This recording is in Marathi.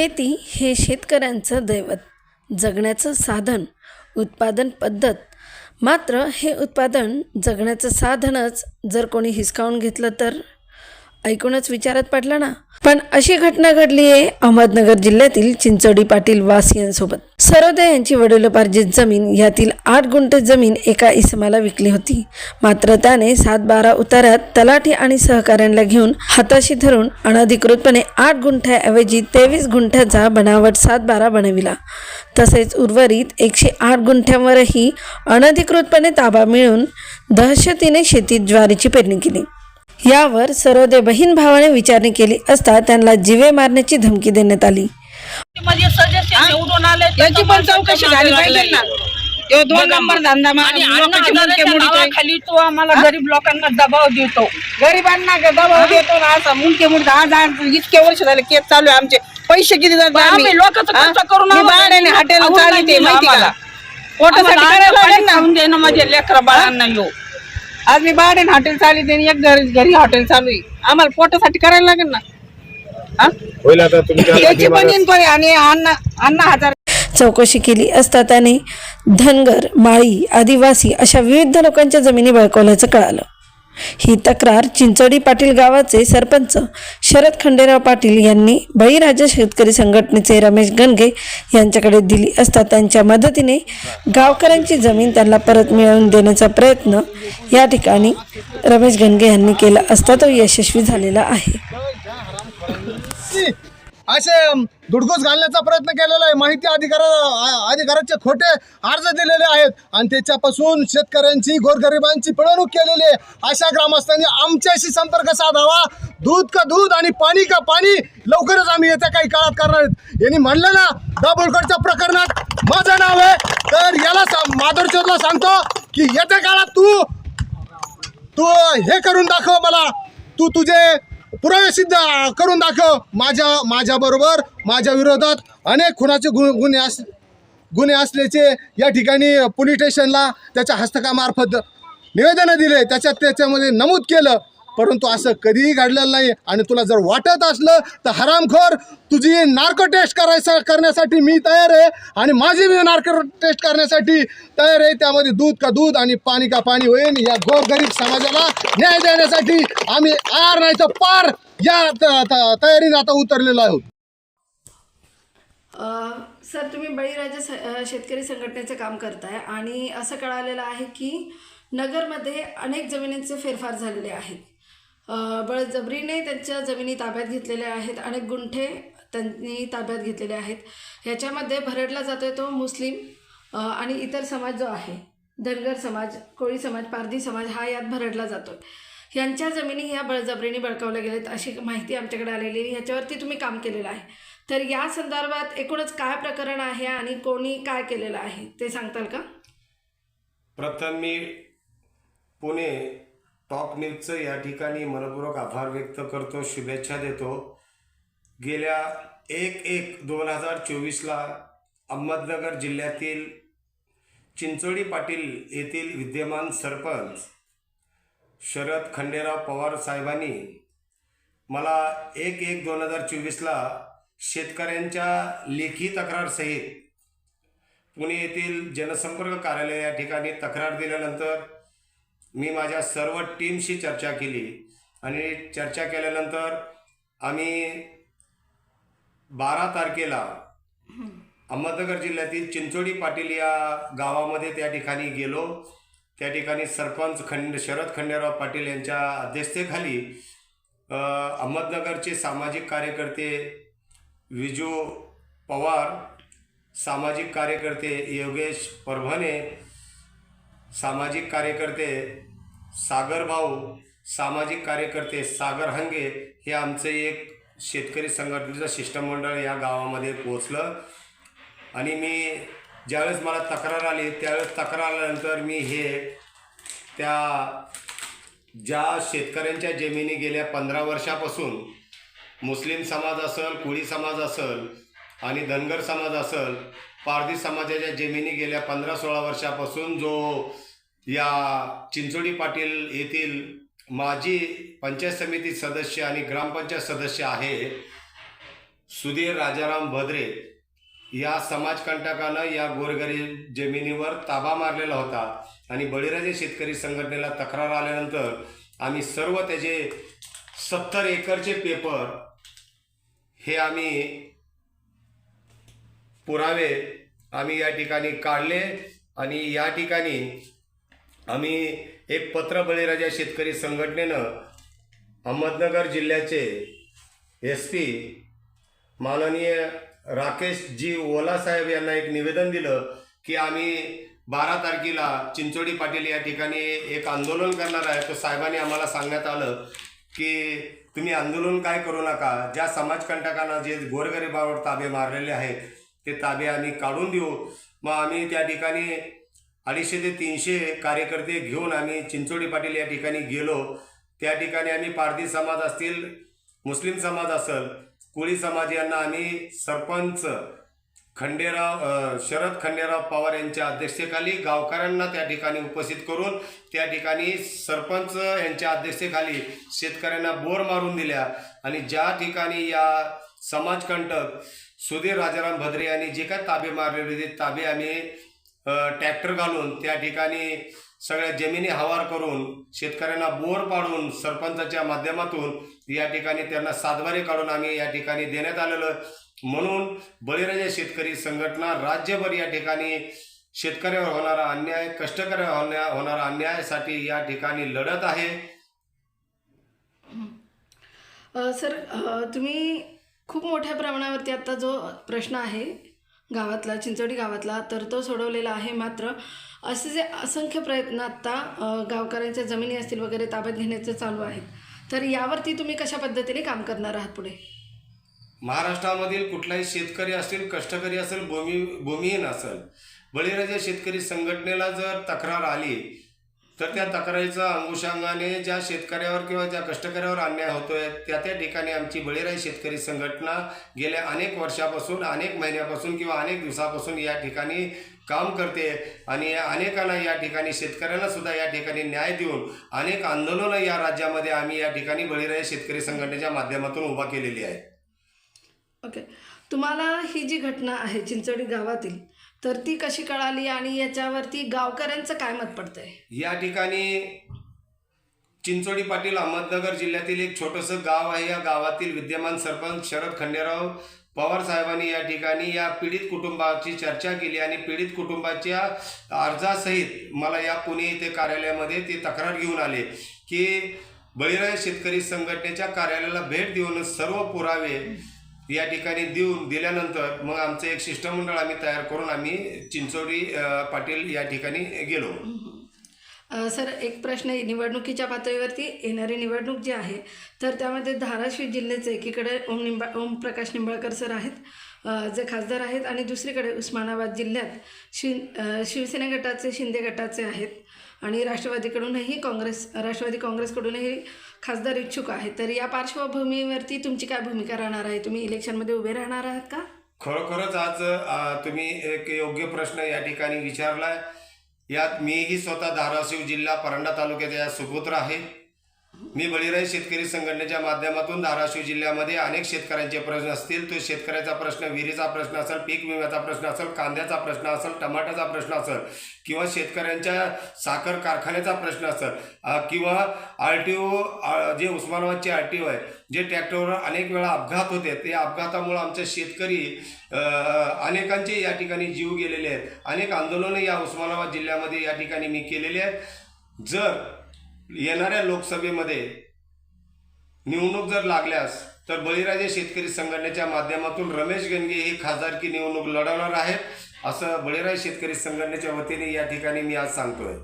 शेती हे शेतकऱ्यांचं दैवत. जगण्याचं साधन उत्पादन पद्धत. मात्र हे उत्पादन जगण्याचं साधनच. जर कोणी हिसकावून घेतलं तर? ऐकूनच विचारात पडलं ना. पण अशी घटना घडली आहे अहमदनगर जिल्ह्यातील चिंचोडी पाटील वासियांसोबत. सरोदे यांची वडिलोपार्जित जमीन यातील आठ गुंठे जमीन एका इसमाला विकली होती. मात्र त्याने सात बारा उतारात तलाठी आणि सहकाऱ्यांना घेऊन हाताशी धरून अनधिकृतपणे आठ गुंठ्याऐवजी तेवीस गुंठ्याचा बनावट सात बारा बनविला. तसेच उर्वरित एकशे आठ गुंठ्यांवरही अनधिकृतपणे ताबा मिळून दहशतीने शेतीत ज्वारीची पेरणी केली. यावर सरोदे बहीण भावाने विचारणी केली असता त्यांना जिवे मारण्याची धमकी देण्यात आली. मध्ये सदस्य निवडून आले तर याची पण समाजाच्या चौकशी मागे झाली पाहिजे लागले. ना. तो दोन नंबर धंदा मा- आणि लोकांचे अण्णा मुंडके हजारेच्या मुडीतोय. नावाखाली तो आम्हाला गरीब लोकांना दबाव देतो. गरिबांना ग- दबाव देतो ना? असा मुंडके मुडके आज आज इतके वर्ष झाले केस चालू आहे आमचे. पैसे किती जातात पण आम्ही? लोकांचं खर्च करून भाड्याने हॉटेल आवडलं चालते नाही माहिती का? आम्हाला. पोटासाठी आम्हाला करायला आज लागेल ना? खाऊन देणं माझ्या लेकरा बाळांना येऊ आज मी भाड्याने हॉटेल चालते आणि एक घरी घरी हॉटेल चालू आहे. आम्हाला पोटासाठी करायला लागेल ना. हा? होईल आता तुमच्या त्याची पण इन्क्वायरी आणि अण्णा अण्णा हजार चौकशी केली असता त्याने धनगर माळी आदिवासी अशा विविध लोकांच्या जमिनी बळकावल्याचं कळालं. ही तक्रार चिंचोडी पाटील गावाचे सरपंच शरद खंडेराव पाटील यांनी बळीराजा शेतकरी संघटनेचे रमेश गणगे यांच्याकडे दिली असता त्यांच्या मदतीने गावकऱ्यांची जमीन त्यांना परत मिळवून देण्याचा प्रयत्न या ठिकाणी रमेश गणगे यांनी केला असता तो यशस्वी झालेला आहे. असे अम, घालण्याचा प्रयत्न केलेला आहे. माहिती अधिकारा अधिकाराचे खोटे अर्ज दिलेले आहेत. आणि त्याच्यापासून शेतकऱ्यांची गोरगरिबांची पिळवणूक केलेली आहे. अशा ग्रामस्थांनी आमच्याशी संपर्क साधावा. दूध का दूध आणि पाणी का पाणी लवकरच आम्ही येत्या काही काळात करणार आहेत. यांनी म्हणलं ना दाभोळकरच्या प्रकरणात माझं नाव आहे. तर याला सा- माधुरचोदला सांगतो की येत्या काळात तू तू हे करून दाखव मला. तू तुझे पुरावे सिद्ध करून दाखव. माझ्या माझ्याबरोबर माझ्या विरोधात अनेक खुनाचे गु गुन्हे अस गुन्हे असल्याचे या ठिकाणी पोलीस स्टेशनला त्याच्या हस्तकामार्फत निवेदनं दिले. त्याच्यात त्याच्यामध्ये नमूद केलं. परंतु असं कधीही घडलेलं नाही आणि तुला जर वाटत असलं तर हरामखोर तुझी नार्को टेस्ट करायचा करण्यासाठी मी तयार आहे आणि माझी मी नार्को टेस्ट करण्यासाठी तयार आहे. त्यामध्ये दूध का दूध आणि पाणी का पाणी होईल. या गोरगरीब समाजाला न्याय देण्यासाठी आम्ही आर नाही तर पार या तयारीने आता उतरलेलो आहोत. सर तुम्ही बळीराजा शेतकरी संघटनेचं काम करताय आणि असं कळालेलं आहे की नगरमध्ये अनेक जमिनींचे फेरफार झालेले आहेत. बळजबरीने त्यांच्या जमिनी ताब्यात घेतलेल्या आहेत अनेक गुंठे त्यांनी ताब्यात घेतलेले आहेत. ह्याच्यामध्ये भरडला जातोय तो मुस्लिम आणि इतर समाज जो आहे धनगर समाज कोळी समाज पारधी समाज हा यात भरडला जातो यांच्या जमिनी ह्या बळजबरीने बळकावल्या गेल्यात अशी माहिती आमच्याकडे आलेली आहे. ह्याच्यावरती तुम्ही काम केलेलं आहे. तर या संदर्भात एकूणच काय प्रकरण आहे आणि कोणी काय केलेलं आहे ते सांगताल का? प्रथम मी पुणे टॉप न्यूजचं या ठिकाणी मनपूर्वक आभार व्यक्त करतो शुभेच्छा देतो. गेल्या एक एक दोन हजार चोवीसला अहमदनगर जिल्ह्यातील चिंचोडी पाटील येथील विद्यमान सरपंच शरद खंडेराव पवार साहेबांनी मला एक एक दोन हजार चोवीसला शेतकऱ्यांच्या लेखी तक्रारसहित पुणे येथील जनसंपर्क कार्यालय या ठिकाणी तक्रार दिल्यानंतर मी माझ्या सर्व टीमशी चर्चा केली. आणि चर्चा केल्यानंतर आम्ही बारा तारखेला अहमदनगर जिल्ह्यातील चिंचोडी पाटील या गावामध्ये त्या ठिकाणी गेलो. त्या ठिकाणी सरपंच खंड शरद खंडेराव पाटील यांच्या अध्यक्षतेखाली अहमदनगरचे सामाजिक कार्यकर्ते विजू पवार सामाजिक कार्यकर्ते योगेश परभणे सामाजिक कार्यकर्ते सागर भाऊ सामाजिक कार्यकर्ते सागर हंगे हे आमचे एक शेतकरी संघटनेचं शिष्टमंडळ या गावामध्ये पोचलं आणि मी ज्यावेळेस मला तक्रार आली त्यावेळेस तक्रार आल्यानंतर मी हे त्या ज्या शेतकऱ्यांच्या जमिनी गेल्या पंधरा वर्षापासून मुस्लिम समाज असेल कोळी समाज असेल आणि धनगर समाज असेल पारधी समाजाच्या जमिनी गेल्या पंधरा सोळा वर्षापासून जो या चिंचोडी पाटील येथील माजी पंचायत समिती सदस्य आणि ग्रामपंचायत सदस्य आहे सुधीर राजाराम भद्रे या समाजकंटकानं या गोरगरीब जमिनीवर ताबा मारलेला होता आणि बळीराजे शेतकरी संघटनेला तक्रार आल्यानंतर आम्ही सर्व त्याचे सत्तर एकरचे पेपर हे आम्ही पुरावे आम्ही या ठिकाणी काढले आणि या ठिकाणी आम्ही एक पत्र बळीराजा शेतकरी संघटनेनं अहमदनगर जिल्ह्याचे एस पी माननीय राकेश जी ओला साहेब यांना एक निवेदन दिलं की आम्ही बारा तारखेला चिंचोडी पाटील या ठिकाणी एक आंदोलन करणार आहे. तर साहेबांनी आम्हाला सांगण्यात आलं की तुम्ही आंदोलन काय करू नका. ज्या समाजकंटकांना जे गोरगरिबावर ताबे मारलेले आहेत ते ताबे आम्ही काढून देऊ मग आम्ही त्या ठिकाणी अडीचशे ते तीनशे कार्यकर्ते घेऊन आम्ही चिंचोडी पाटील या ठिकाणी गेलो. त्या ठिकाणी आम्ही पारधी समाज असतील मुस्लिम समाज असेल कोळी समाज यांना आम्ही सरपंच खंडेराव शरद खंडेराव पवार यांच्या अध्यक्षतेखाली गावकऱ्यांना त्या ठिकाणी उपस्थित करून त्या ठिकाणी सरपंच यांच्या अध्यक्षतेखाली शेतकऱ्यांना बोर मारून दिल्या. आणि ज्या ठिकाणी या समाजकंटक सुधीर राजाराम भद्रे यांनी जे काय ताबे मारलेले होते ताबे आम्ही ट्रॅक्टर घालून त्या ठिकाणी सगळ्या जमिनी हवार करून शेतकऱ्यांना बोर पाडून सरपंचाच्या माध्यमातून या ठिकाणी त्यांना सातबारी काढून आम्ही या ठिकाणी देण्यात आलेलं. म्हणून बळीराजा शेतकरी संघटना राज्यभर या ठिकाणी शेतकऱ्यावर होणारा अन्याय कष्टकऱ्यावर होण्या होणारा अन्यायासाठी या ठिकाणी लढत आहे. सर तुम्ही खूप मोठ्या प्रमाणावरती आत्ता जो प्रश्न आहे गावातला चिंचोडी गावातला तर तो सोडवलेला आहे. मात्र असे जे असंख्य प्रयत्न आत्ता गावकऱ्यांच्या जमिनी असतील वगैरे ताब्यात घेण्याचे चालू आहेत. तर यावरती तुम्ही कशा पद्धतीने काम करणार आहात पुढे? महाराष्ट्रामधील कुठलाही शेतकरी असेल कष्टकरी असेल भूमी भूमिहीन असेल बळीराजा शेतकरी संघटनेला जर तक्रार आली तर त्या तक्रारीचा अंगुषांगाने ज्या शेतकऱ्यावर किंवा ज्या कष्टकऱ्यावर अन्याय होतोय त्या त्या ठिकाणी आमची बळीराई शेतकरी संघटना गेल्या अनेक वर्षापासून अनेक महिन्यापासून किंवा अनेक दिवसापासून या ठिकाणी काम करते आणि या अनेकांना या ठिकाणी शेतकऱ्यांना सुद्धा या ठिकाणी न्याय देऊन अनेक आंदोलनं या राज्यामध्ये आम्ही या ठिकाणी बळीराई शेतकरी संघटनेच्या माध्यमातून उभा केलेली आहे. ओके. तुम्हाला ही जी घटना आहे चिंचोडी गावातील तर ती कशी कळाली आणि याच्यावरती गावकऱ्यांचं काय मत पडतंय? या ठिकाणी चिंचोडी पाटील अहमदनगर जिल्ह्यातील एक छोटंसं गाव आहे. या गावातील विद्यमान सरपंच शरद खंडेराव पवार साहेबांनी या ठिकाणी या पीडित कुटुंबाची चर्चा केली आणि पीडित कुटुंबाच्या अर्जासहित मला या पुणे इथे कार्यालयामध्ये ते तक्रार घेऊन आले की बळीराय शेतकरी संघटनेच्या कार्यालयाला भेट देऊन सर्व पुरावे या ठिकाणी देऊन दिल्यानंतर मग आमचं एक शिष्टमंडळ आम्ही तयार करून आम्ही चिंचोडी पाटील या ठिकाणी गेलो. सर एक प्रश्न आहे निवडणुकीच्या पातळीवरती येणारी निवडणूक जी आहे तर त्यामध्ये धाराशिव जिल्ह्याचे एकीकडे ओम निंबा ओमप्रकाश निंबाळकर सर आहेत जे खासदार आहेत आणि दुसरीकडे उस्मानाबाद जिल्ह्यात शिव शिवसेना गटाचे शिंदे गटाचे आहेत आणि राष्ट्रवादीकडूनही काँग्रेस राष्ट्रवादी काँग्रेसकडूनही खासदार इच्छुक आहेत. तर या पार्श्वभूमीवरती तुमची काय भूमिका राहणार आहे? तुम्ही इलेक्शनमध्ये उभे राहणार आहात का? खरोखरच आज तुम्ही एक योग्य प्रश्न या ठिकाणी विचारलाय. यात मीही स्वतः धाराशिव जिल्हा परंडा तालुक्यात या सुपुत्र आहे. मी बळीराई शेतकरी संघटनेच्या माध्यमातून धाराशिव जिल्ह्यामध्ये अनेक शेतकऱ्यांचे प्रश्न असतील तो शेतकऱ्याचा प्रश्न विहिरीचा प्रश्न असेल पीक विम्याचा प्रश्न असेल कांद्याचा प्रश्न असेल टमाट्याचा प्रश्न असेल किंवा शेतकऱ्यांच्या साखर कारखान्याचा प्रश्न असेल किंवा आर टी ओ जे उस्मानाबादचे आर टी ओ आहे जे ट्रॅक्टरवर अनेक वेळा अपघात होते ते अपघातामुळं आमचे शेतकरी अनेकांचे या ठिकाणी जीव गेलेले आहेत. अनेक आंदोलनं या उस्मानाबाद जिल्ह्यामध्ये या ठिकाणी मी केलेले आहेत. जर येणाऱ्या लोकसभेमध्ये निवडणूक जर लागल्यास तर बळीराजे शेतकरी संघटनेच्या माध्यमातून रमेश गणगे ही खासदारकी निवडणूक लढवणार आहेत असं बळीराज शेतकरी संघटनेच्या वतीने या ठिकाणी मी आज सांगतोय.